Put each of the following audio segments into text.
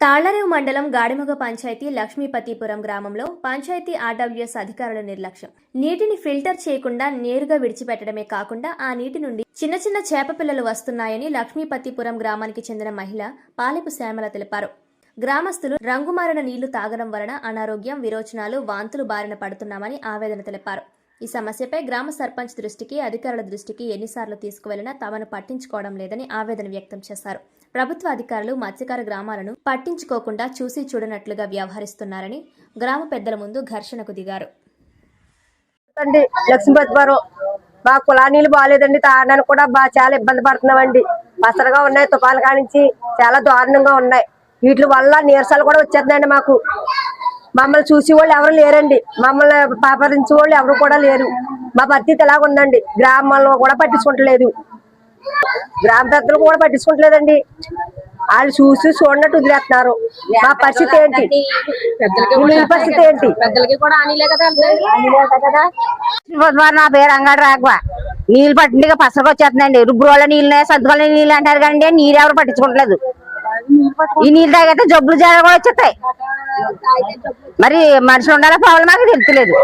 తాళ్ళరేవు మండలం గాడిమగ పంచాయతీ లక్ష్మీపతిపురం గ్రామంలో పంచాయతీ ఆర్డబ్ల్యూఎస్ అధికారుల నిర్లక్ష్యం. నీటిని ఫిల్టర్ చేయకుండా నేరుగా విడిచిపెట్టడమే కాకుండా ఆ నీటి నుండి చిన్న చిన్న చేప పిల్లలు వస్తున్నాయని లక్ష్మీపతిపురం గ్రామానికి చెందిన మహిళ పాలెపు శ్యామల తెలిపారు. గ్రామస్తులు రంగుమారిన నీళ్ళు తాగడం వలన అనారోగ్యం విరోచనాలు వాంతులు బారిన పడుతున్నామని ఆవేదన తెలిపారు. ఈ సమస్యపై గ్రామ సర్పంచ్ దృష్టికి అధికారుల దృష్టికి ఎన్నిసార్లు తీసుకువెళ్ళినా తమను పట్టించుకోవడం లేదని ఆవేదన వ్యక్తం చేశారు. ప్రభుత్వ అధికారులు మత్స్యకార గ్రామాలను పట్టించుకోకుండా చూసి చూడనట్లుగా వ్యవహరిస్తున్నారని గ్రామ పెద్దల ముందు ఘర్షణకు దిగారు. అండి మా కులా నీళ్ళు బాగాలేదండి తాగడానికి కూడా బాగా చాలా ఇబ్బంది పడుతున్నామండి. పసరగా ఉన్నాయి తుఫాను కానించి చాలా దారుణంగా ఉన్నాయి. వీటి వల్ల నీరసాలు కూడా వచ్చేస్తున్నాయండి మాకు. మమ్మల్ని చూసి వాళ్ళు ఎవరు లేరండి. మమ్మల్ని పాపరించే వాళ్ళు ఎవరు కూడా లేరు. మా పరిస్థితి ఎలాగ ఉందండి? గ్రామంలో కూడా పట్టించుకుంటలేదు. గ్రామ పెద్దలు కూడా పట్టించుకుంటలేదండి. వాళ్ళు చూసి చూడనట్టు వదిలేస్తున్నారు. మా పరిస్థితి ఏంటి? పరిస్థితి ఏంటి? నా పేరు అంగడి రాఘవ. నీళ్ళు పట్టింది పసరకు వచ్చేస్తుందండి. రుబ్బురోళ్ళ నీళ్ళు సర్దుకోళ్ళ నీళ్ళు అంటారు కానీ నీళ్ళు ఎవరు పట్టించుకోవట్లేదు ఈ నీళ్ళు తాగితే జబ్బులు జర కూడా వచ్చేస్తాయి. మరి మనుషులు ఉండాలా పోవాలి మాకు తెలుస్తలేదు.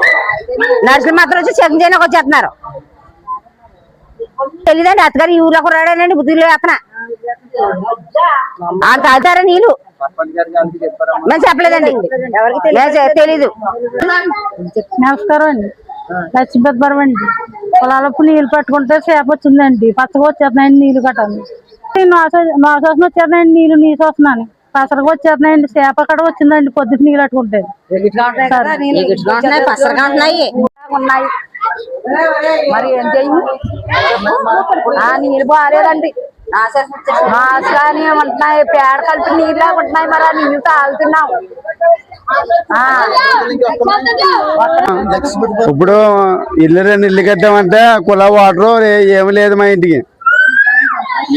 నర్సులు మాత్రం వచ్చి చెక్ చేయడానికి వచ్చేస్తున్నారు. తెలియదండి అత్తగారు ఈ ఊర్లో రాడానండి బుద్ధిలో అతన. అంత తాగుతారా నీళ్ళు? మేము చెప్పలేదండి. ఎవరికి తెలీదు? నమస్కారం అండి. లక్ష్మీపతిపురం అండి. పొలాలకు నీళ్ళు పట్టుకుంటే చేప వచ్చిందండి. పచ్చగా వచ్చేస్తున్నాయండి నీళ్ళు కట్టాలి. నోసోసం వచ్చేస్తున్నాయండి నీళ్ళు నీసు వస్తున్నాను పసరగా వచ్చేస్తున్నాయండి. చేప కడ వచ్చిందండి. పొద్దుట నీళ్ళు ఉంటున్నాయి ఉన్నాయి. మరి ఏం చెయ్యి ఆ నీళ్ళు బాగాలేదండి. మాసాని ఉంటున్నాయి పేడ కలిపి నీళ్ళు ఉంటున్నాయి మరి. ఆ నీళ్ళు తాగుతున్నాం. ఇప్పుడు ఇల్లు రెండు ఇల్లు కట్టామంటే కుల వాటర్ ఏమి లేదు మా ఇంటికి.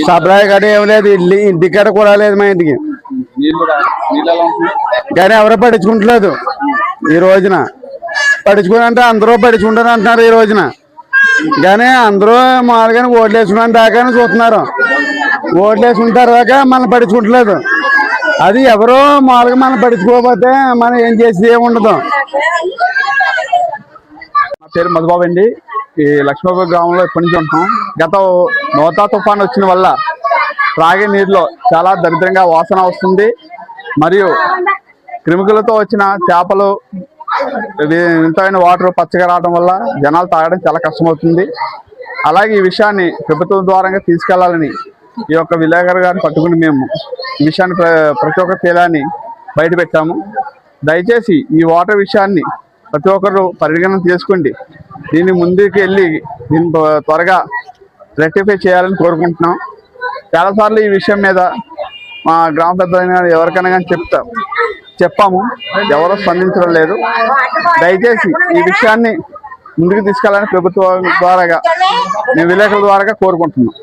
సప్లై కట్ట ఏమి లేదు. ఇల్లు ఇంటికి కూడా లేదు మా ఇంటికి. కానీ ఎవరో పట్టించుకుంటలేదు ఈ రోజున. పట్టించుకుని అంటే అందరూ పట్టించుకుంటారు అంటున్నారు ఈ రోజున. కానీ అందరూ మామూలుగానే ఓట్లు వేసుకున్నాను దాకానే చూస్తున్నారు. ఓట్లు వేసుకుంటారు దాకా మనం పట్టించుకుంటలేదు. అది ఎవరో మామూలుగా మనం పట్టించుకోకపోతే మనం ఏం చేసి ఏమి ఉండదు. నా పేరు మధుబాబు అండి. ఈ లక్ష్మీపురం గ్రామంలో ఇప్పటి నుంచి ఉంటాం. గత నోతా తుఫాన్ వచ్చిన వల్ల రాగి నీరులో చాలా దరిద్రంగా వాసన వస్తుంది. మరియు క్రిమికలతో వచ్చిన చేపలు వింతమైన వాటర్ పచ్చగా రావడం వల్ల జనాలు తాగడం చాలా కష్టమవుతుంది. అలాగే ఈ విషయాన్ని ప్రభుత్వం ద్వారా తీసుకెళ్ళాలని ఈ యొక్క విలేకరు గారిని పట్టుకుని మేము ఈ విషయాన్ని ప్ర- ప్రతి ఒక్క తేలాన్ని బయట పెట్టాము దయచేసి ఈ వాటర్ విషయాన్ని ప్రతి ఒక్కరు పరిగణన తీసుకోండి దీన్ని ముందుకు వెళ్ళి దీన్ని త్వరగా రెక్టిఫై చేయాలని కోరుకుంటున్నాం. చాలాసార్లు ఈ విషయం మీద మా గ్రామ పెద్దలైన కానీ ఎవరికైనా కానీ చెప్తాం. చెప్పాము. ఎవరో స్పందించడం లేదు. దయచేసి ఈ విషయాన్ని ముందుకు తీసుకెళ్ళాలని ప్రభుత్వం ద్వారాగా మేము విలేకరుల ద్వారాగా కోరుకుంటున్నాం.